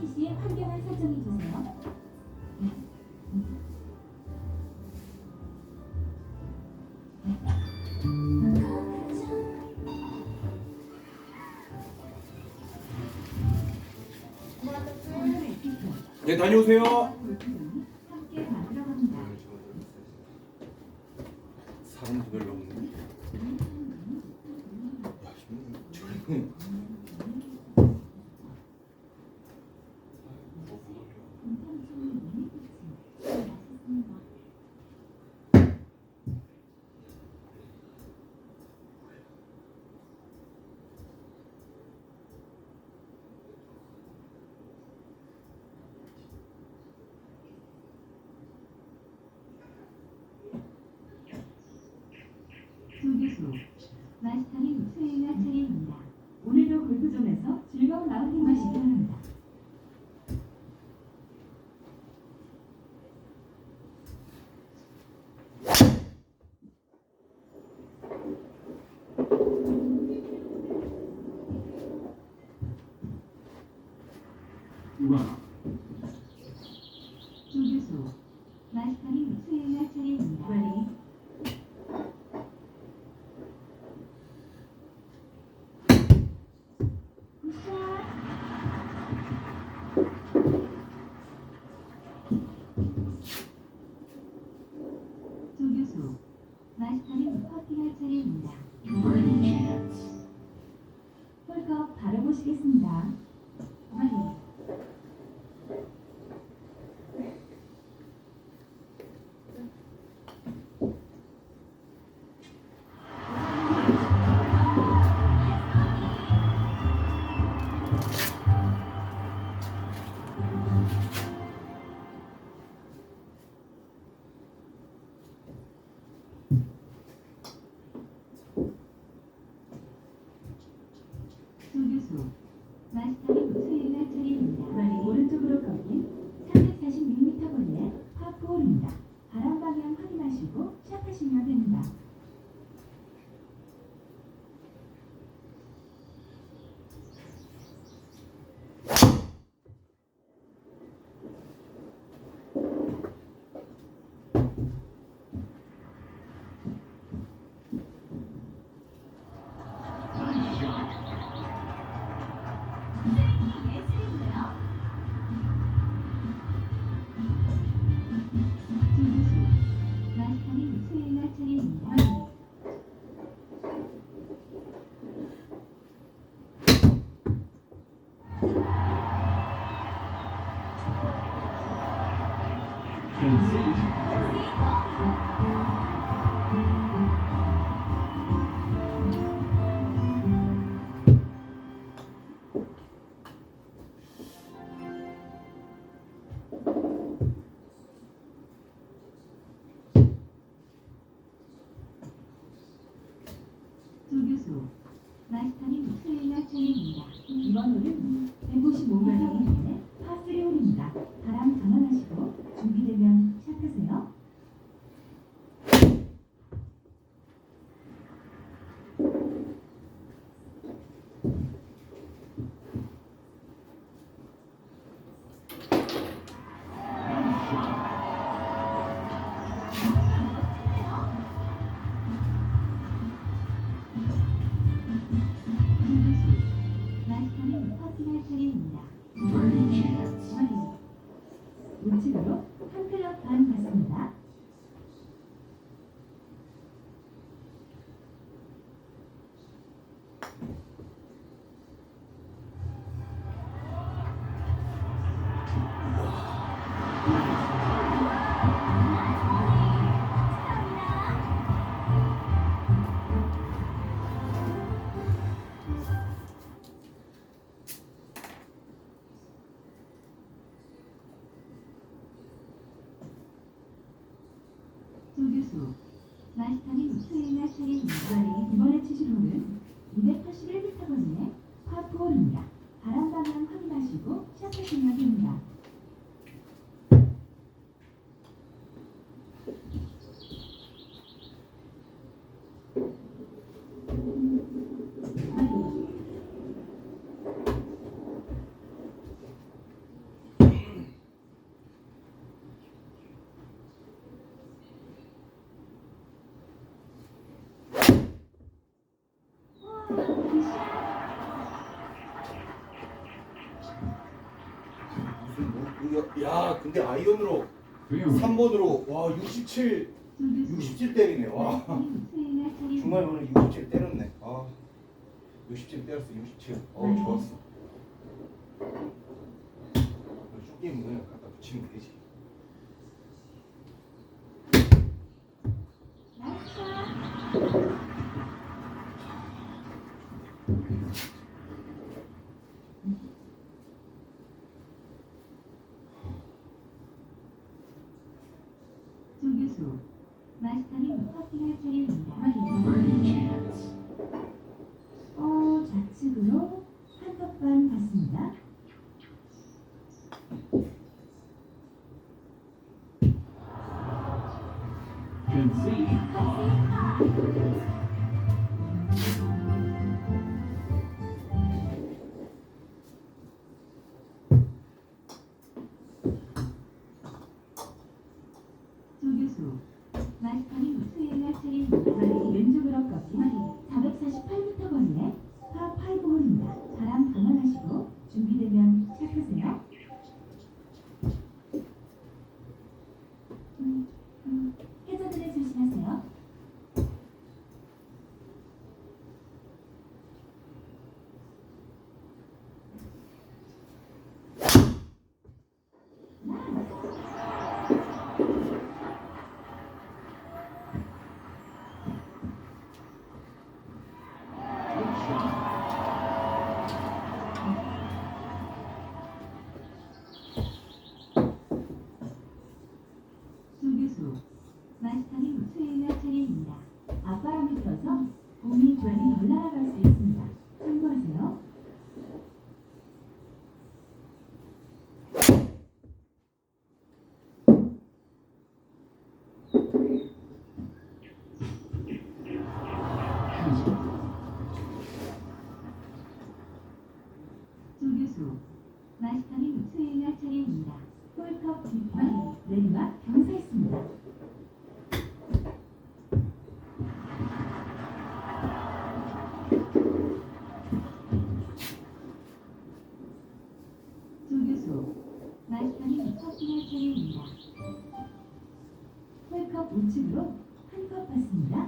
CC의 환경을 설정해 주세요. 네 다녀오세요. 함께 만들어갑니다. 사람 더 별로 없네. 야, 힘드네. 조교수 마스터님 수행할 차례입니다. 오늘도 골프존에서 즐거운 라운딩 마시기 바랍니다. 조교수 마스터님 수행할 차례입니다. 조교수 마스터님 커팅할 차례입니다. 홀컵 바로 보시겠습니다. 조교수 마스터님 수행할 차례입니다. 이번 홀은 155m의 파3 홀입니다. 바람 감안하시고 준비되면 야 근데 아이언으로 Fairway. 3번으로 와 67, 조교수 67 때리네. 와. 중간에 오늘 67 때렸네. 아 67 때렸어 67. 어 좋았어. 쇼게임 그냥 갖다 붙이면 되지. Concede. 조 컵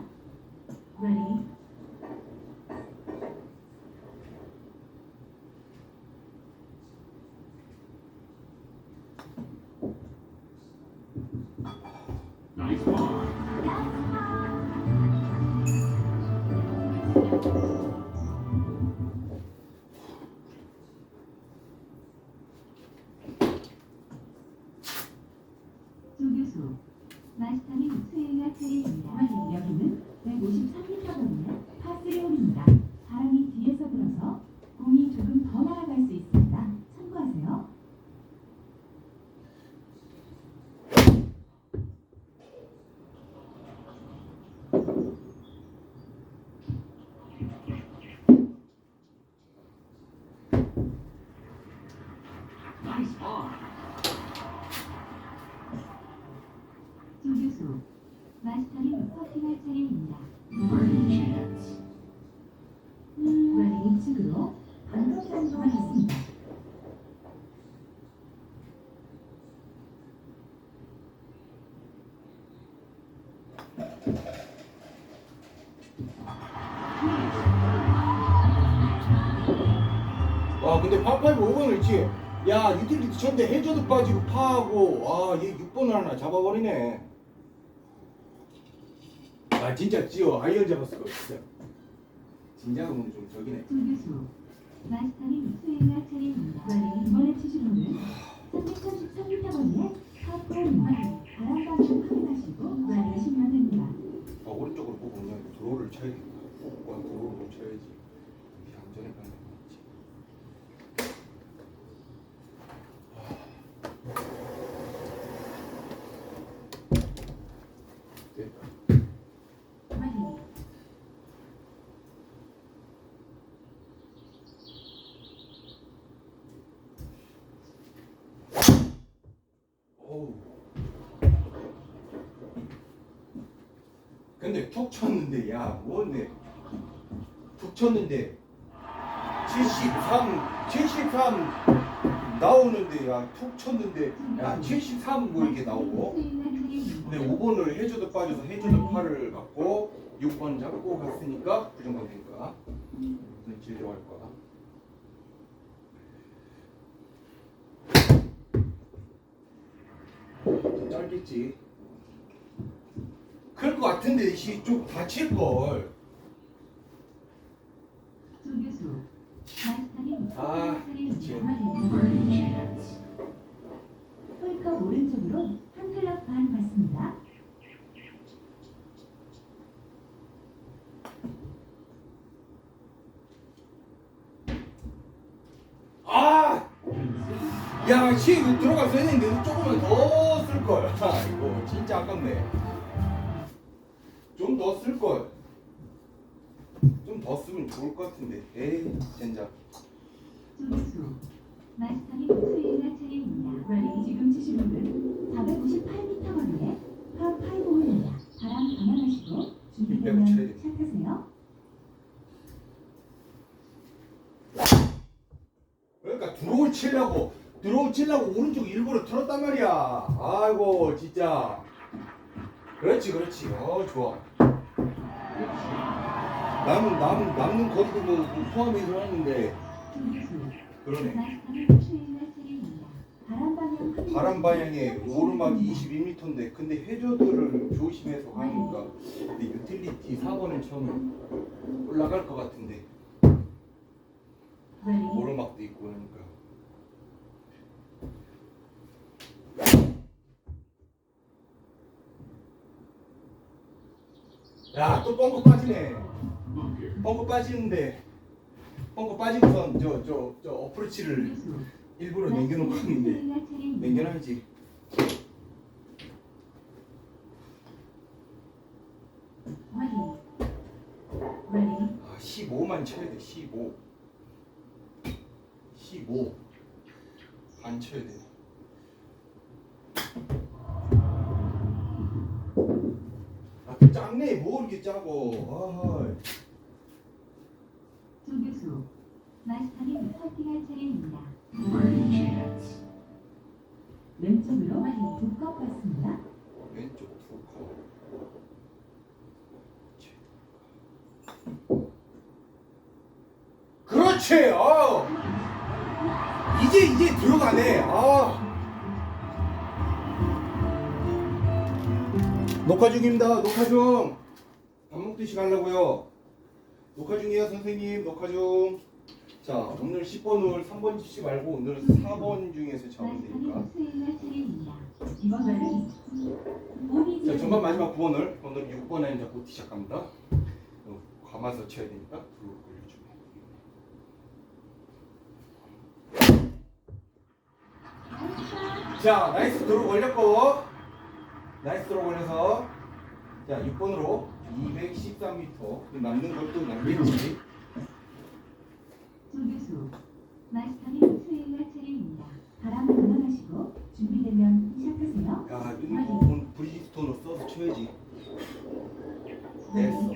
조교수 퍼팅할 차례입니다. 왼. 와 근데 파5 5번을 있지. 야 유틸리티 쳤는데 해저도 빠지고 파하고 와얘 6번을 하나 잡아버리네. 아 진짜 지어 아이언 잡았을 거 진짜. 진작은 오늘 좀 저기네. 조교수 마스터님 수행할 차례입니다. 이번에 치실 홀은 333m 거리의 파포입니다. 바람 방향 확인하시고 가시면 됩니다. 아 오른쪽으로 보고 그냥 도로를 쳐야 돼. 와 도로를 쳐야지. 이렇게 안전에 가는 거지. 됐다. ready. 어우. 근데 툭 쳤는데 야 뭔데 툭 쳤는데 73 73 나오는데 야툭 쳤는데 야73뭐 이렇게 나오고. 근데 5번을 해저드 빠져서 해저드 8을 갖고 6번 잡고 갔으니까 길게 갈 거야? 좀 짧겠지 그럴 것 같은데 좀 다칠걸 조교수 마스터님 아. 그치. 홀컵 오른쪽으로 한 클럽 반 받습니다. 아! 야, 시 들어가서 했는데 조금만 더 쓸 걸. 아, 이거 진짜 아깝네. 좀더쓸 걸. 좀 더 쓰면 좋을 것 같은데. 에이, 진짜. 조교수 마스터님 수요일날 차례입니다. 지금 치시는 분 458m 거리에 파5 홀입니다. 바람 감안하시고 준비되면 쳐야 돼. 시작하세요. 그러니까 드로우 치려고 드로우 치려고 오른쪽 일부러 틀었단 말이야. 아이고, 진짜. 그렇지, 그렇지. 어, 좋아. 남은 남은 남는 거리도 뭐 포함해서 하는데 그러네. 바람 방향에 오르막이 바랍니다. 22m인데 근데 해저드를 조심해서 가니까 근데 유틸리티 4번은 처음 올라갈 것 같은데 오르막도 있고 그러니까 야 또 뻥커 빠지네 Bunker. 뻥커 빠지는데 뻥커 빠지고선 저 저 저 어프로치를 일부러 남겨놓고 있는데. 남겨놔야지. 아, 15만 쳐야 돼. 15. 15. 반 쳐야 돼. 아, 그 작네. 뭐 이렇게 짜고. 아, 조교수. 마스터님 퍼팅할 차례입니다. 왼쪽으로 두컵 받습니다. 왼쪽 두 컵. 그렇지. 아. 이제 이제 들어가네. 아. 녹화 중입니다. 녹화 중. 밥 먹듯이 가려고요. 녹화 중이에요, 선생님. 녹화 중. 자, 오늘 10번 홀 3번 치지 말고 오늘 4번 중에서 잡으면 되니까. 홀은 보기 자, 전반 마지막 9번을 오늘 6번 라인 잡고 시작합니다. 어, 감아서 쳐야 되니까 불을 올려주네. 자, 나이스 드로 걸렸고 나이스 드로 걸려서 자, 6번으로 213m 남는 것도 남겠지. 조교수. 마스터님 수요일날 차례입니다. 바람 감안하시고 준비되면 시작하세요. 야, 이건 브리지스톤으로 써서 쳐야지. 됐어.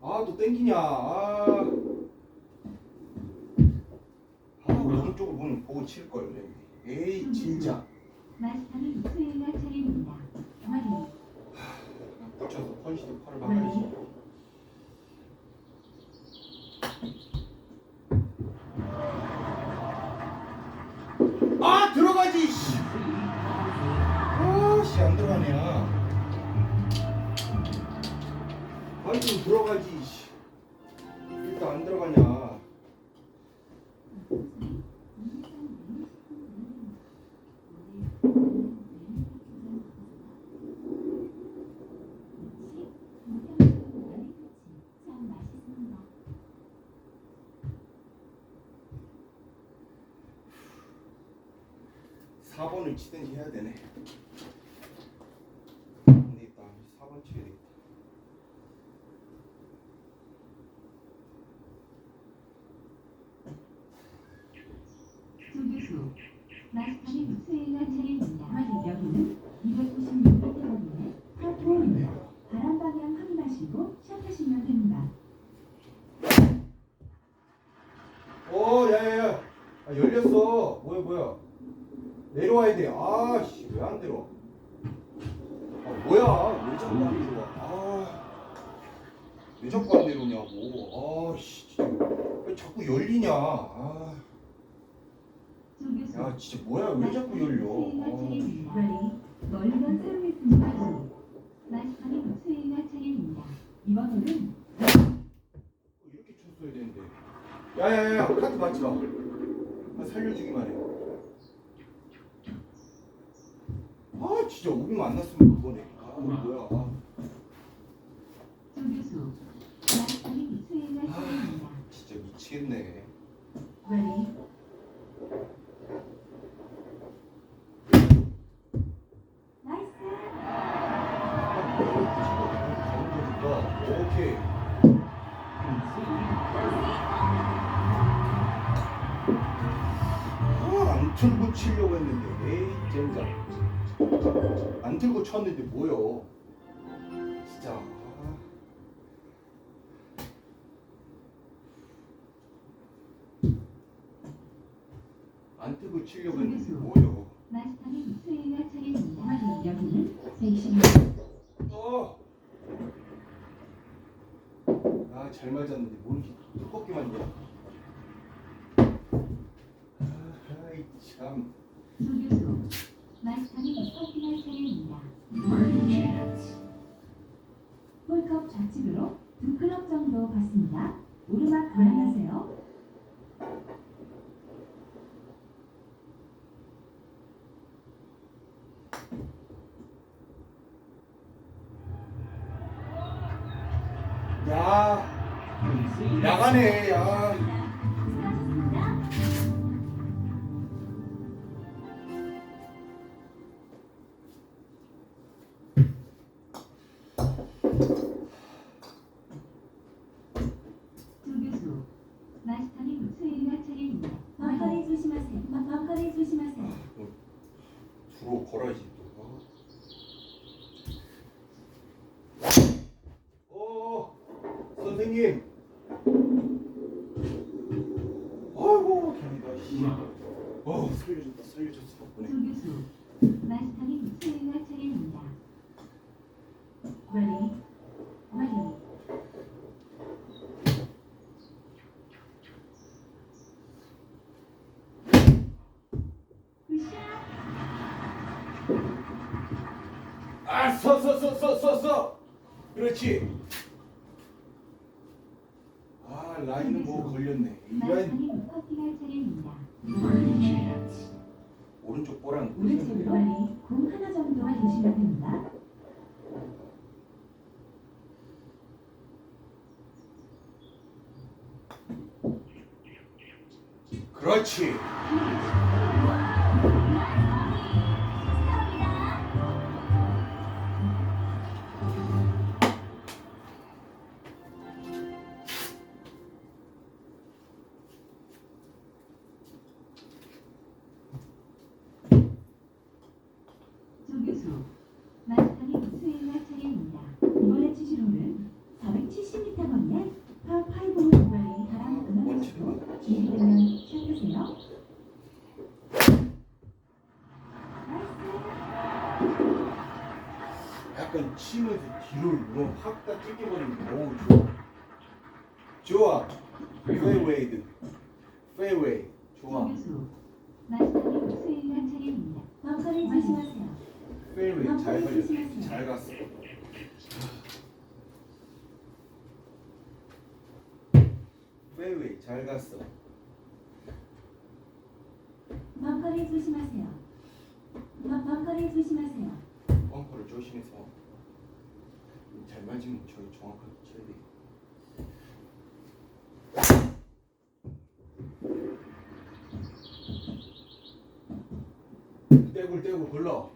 아, 또 땡기냐. 아. 아, 오른쪽으로 보는 보고 칠 걸. 에이, 진짜. 마스터님 수요일날 차례입니다. Ready. 붙여서 컨시드 팔을 박 4번을 치든지 해야 되네. 안 되겠다. 4번 치야 되겠다. 조교수, 마스터는 수행한 차례입니다. 여기는 2 9 6번입니다 야 진짜 뭐야 왜 자꾸 열려 아, 차례입니다. 멀리건 사용했습니다. 마스터님 수행할 차례입니다. 이번 홀은 이렇게 쳤어야 되는데 야야야 카트 맞지 마 아, 살려주기만 해 아 진짜 우리 만났으면 그거네 아 뭐야 아. 조교수. 수행할 차례입니다. 진짜 미치겠네. Ready? 쳤는데 뭐여. 진짜. 아. 안 뜨고 치려고 했는데 뭐여. 마스터님 수행할 차례입니다. 여기는 110. 어. 아, 잘 맞았는데 뭘 이렇게 두껍게 맞냐? 아이 참. 조교수. 마스터님 퍼팅할 차례입니다. Birdie chance. 홀컵 좌측으로 두 클럽 정도 갔습니다. 오르막 감안하세요. 선생님. 아이고, 걔네가 씨. 어, 살려줬다, 살려줬어 덕분에. 조교수. 마스터님 수행할 차례입니다. Ready? Ready? 굿샷! 아, 서, 서, 서, 서, 서, 서. 그렇지. 아, 라인은 뭐 걸렸네. 이 라인 마스터님 퍼팅할 차례입니다. Birdie chance. 오른쪽 보랑 오른쪽으로 Ready? 공 하나 정도 보시면 됩니다. 그 뒤로 뭐 확다 찢겨버리면 너무 좋아. 좋아. 페이웨이드. 페이웨이. 좋아. 페이웨이 잘 걸렸어. 잘 갔어. 페이웨이 잘 갔어. 벙커를 조심하세요. 벙- 벙커를 조심하세요. 벙커를 조심해서 잘 맞으면 저희 정확하게 쳐야 돼. 떼굴 떼굴 걸러.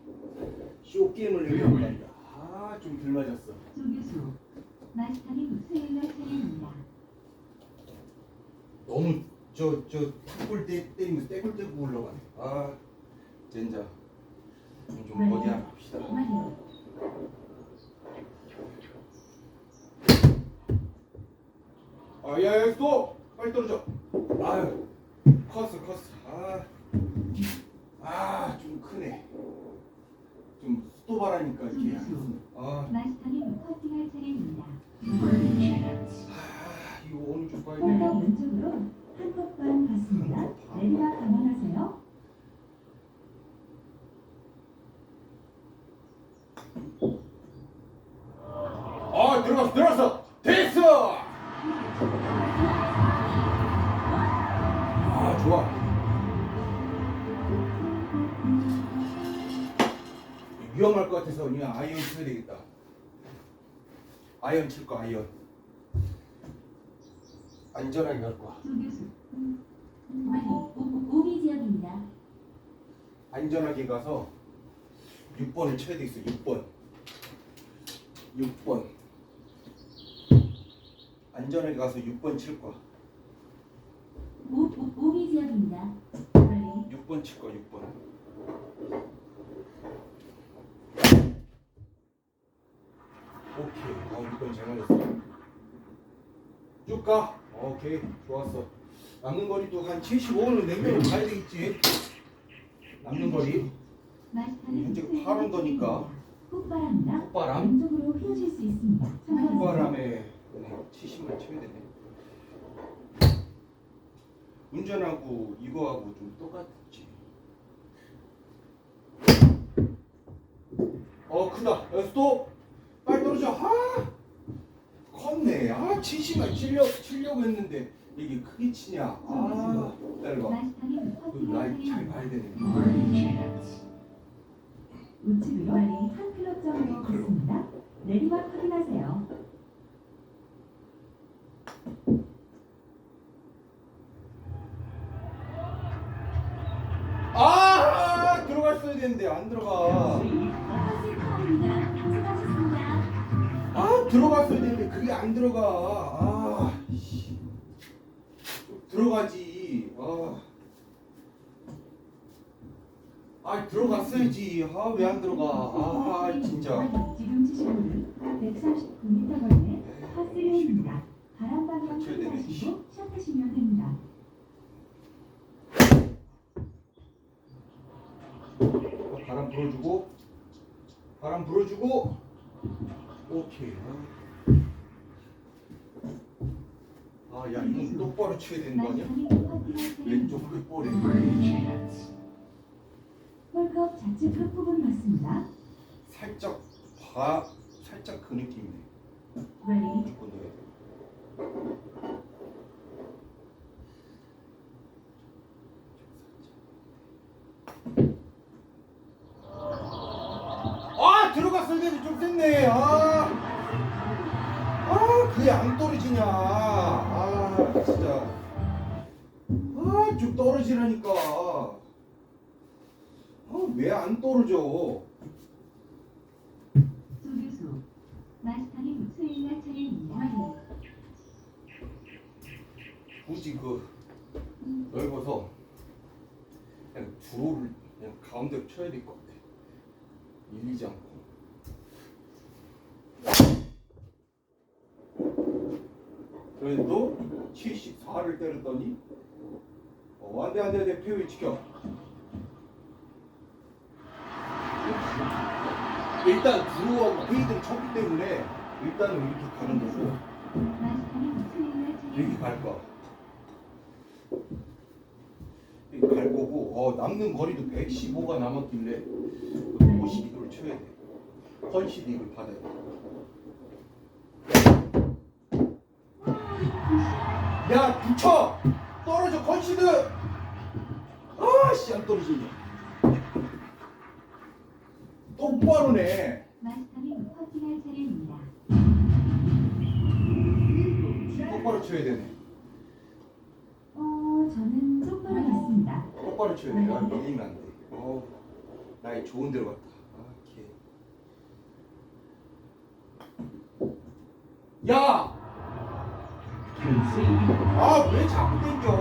쇼 게임을 얘기하고 간다. 아, 좀 덜 맞았어. 조교수. 차례입니다. 너무 저저 탁골 때 때리면서 떼굴 떼굴 올라가네. 아, 젠자. 좀 어디 하나 합시다. 마리. 아, 야, 야, 또 빨리 떨어져. 아유, 컸어 컸어. 아, 아 좀 크네. 좀 수도 바라니까 이렇게 아, 마스터님 커팅할 차례입니다. 아 아이언 칠 거 아이언 안전하게 갈 거야 조교수. 오비 지역입니다. 안전하게 가서 6번을 쳐야 되겠어 6번 6번 안전하게 가서 6번 칠 거야 오, 오, 오비 지역입니다. 빨리. 6번 칠 거야 6번 오케이 어 6번 잘 맞았어. 쭉 가. 오케이. 좋았어. 남는 거리도 한 75는 내면 가야 되겠지? 남는 거리. 스윙 파란 거니까. 훅바랍니다. 콧바람 왼쪽으로 휘어질 수 있습니다. 콧바람에 70만 쳐야 되네. 운전하고 이거하고 좀 똑같지. 어 크다. 야, 스톱 빨 리 떨어져 아 컸네 아 70만 치려고 치려고 했는데 이게 크게 치냐 아 기다려봐 그 라인 잘. 봐야 되네 chance. 우측으로 한 클럽 정도 갔습니다. 내리막 확인하세요. 아 들어갔어야 되는데 안 들어가 아 들어갔어야 되는데 그게 안 들어가 아 씨. 들어가지 아, 아 들어갔어야지 아 왜 안 들어가 아 진짜 지금 치신 홀은 139m 거리의 파스리온입니다. 바람 방향 맞춰야 되네. 확인하시고 시작하시면 됩니다. 바람 불어주고 바람 불어주고 오케이 아 야 이건 똑바로 쳐야 되는 거 아니야. 왼쪽 끝볼에 chance. 홀컵 좌측 끝부분 맞습니다. 살짝 봐 살짝 그 느낌이네 레디 무조건 넣어야 돼 아 되는데 좀 셌네. 아, 아 그게 안 떨어지냐. 아 진짜. 아 좀 떨어지라니까. 아 왜 안 떨어져? 조교수 마스터님 스윙할 차례입니다. 굳이 그 넓어서 그냥 주로를 그냥 가운데로 쳐야 될 것 같아. 밀리지 않고. 그래도 74를 때렸더니 어, 안돼 안돼 안돼 페어웨이 지켜. 일단 주로하고 페이드를 쳤기 때문에 일단은 이렇게 가는 거고 이렇게. 갈 거야. 이렇게 갈 거고, 어, 남는 거리도 115가 남았길래 52도를 쳐야 돼. 컨시딩을 받아야 돼. 야, 붙여! 떨어져, 컨시드! 아, 씨, 안 떨어지냐. 똑바로네. 마스터님 커팅할 차례입니다. 똑바로 쳐야 되네. 어, 저는 똑바로 갔습니다. 똑바로 쳐야 돼. 아, 밀리면 안 돼. 어, 나이 좋은 데로 갔다. 아, 개. 야! 아왜 자꾸 땡겨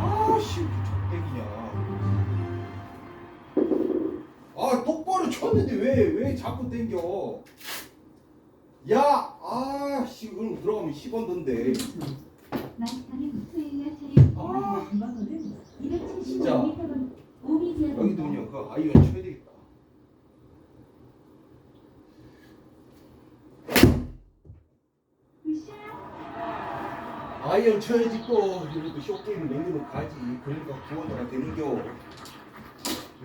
아, 아씨 적대기냐? 아 똑바로 쳤는데 왜왜 왜 자꾸 당겨? 야, 아씨 그럼 들어가면 10원 던데. 아, 진짜. 여기도 그냥 그 아이언 최대. 쳐야지 또 이것도 쇼게임 남기면 가지 그러니까 구원이라 되는겨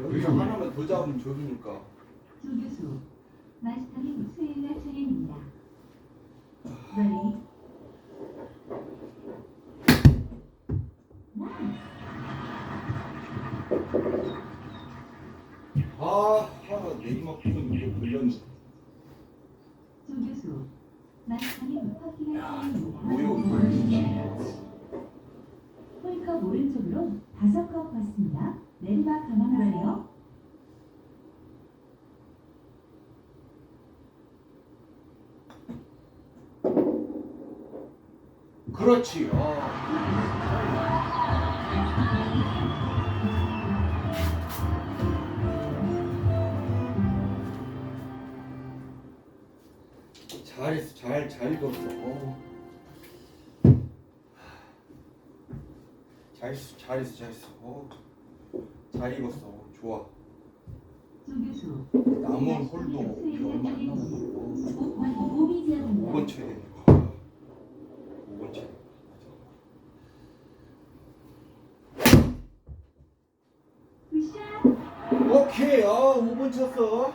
여기서 하나만 더 잡으면 저기니까 조교수 마스터님 수행할 차례입니다. Ready? 나이스. 아 하나 내리막 부분 이거 걸렸네 조교수 마스터님 홀컵 오른쪽으로 다섯 컵 받습니다. 내리막 감안하세요. 그렇지 아. 잘했어 잘잘 읽었어. 어. 잘했어 잘했어 잘했어 어. 잘 읽었어. 좋아. 남은 홀도 얼마 안 지압니다. 5번 쳐야 되네 아, 5번 쳐야. 오케이. 아 5번 쳤어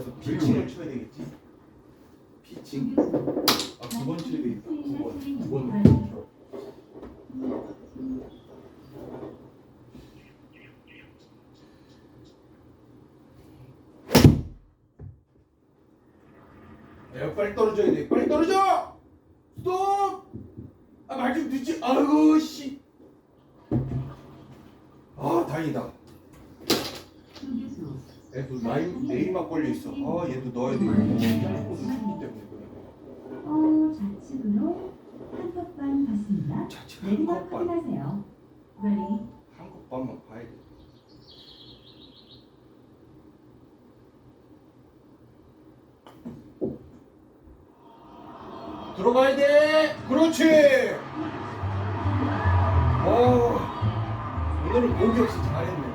그래서 피칭을 쳐야 되겠지? 피칭. 조교수 아 9번 쳐야 되겠다. 9번. 9번 Ready? 야 빨리 떨어져야 돼. 빨리 떨어져! 스톱! 아 말 좀 듣지? 아이고 씨 아 다행이다 조교수 얘도 라인 내리막 걸려 있어. 아 얘도 넣어야 돼. 춥기 때문에 그래 어 좌측으로 한 컵반 받습니다. 자칫 내리막 한컵반 확인하세요. Ready? 한 컵반만 봐야 돼. 들어가야 돼. 그렇지. 어 오늘은 공기 없이 잘했네. 아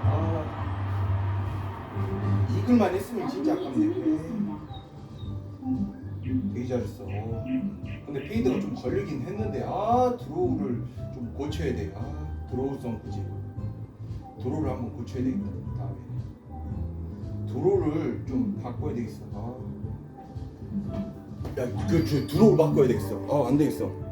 이글만 했으면 진짜 아깝네 되게 잘했어. 근데 페이드가 좀 걸리긴 했는데 아 드로우를 좀 고쳐야 돼. 아 드로우성 그지. 드로우를 한번 고쳐야 되겠다 다음에. 드로우를 좀 바꿔야 되겠어. 아. 야그 저 드로우 바꿔야 되겠어. 아안 되겠어.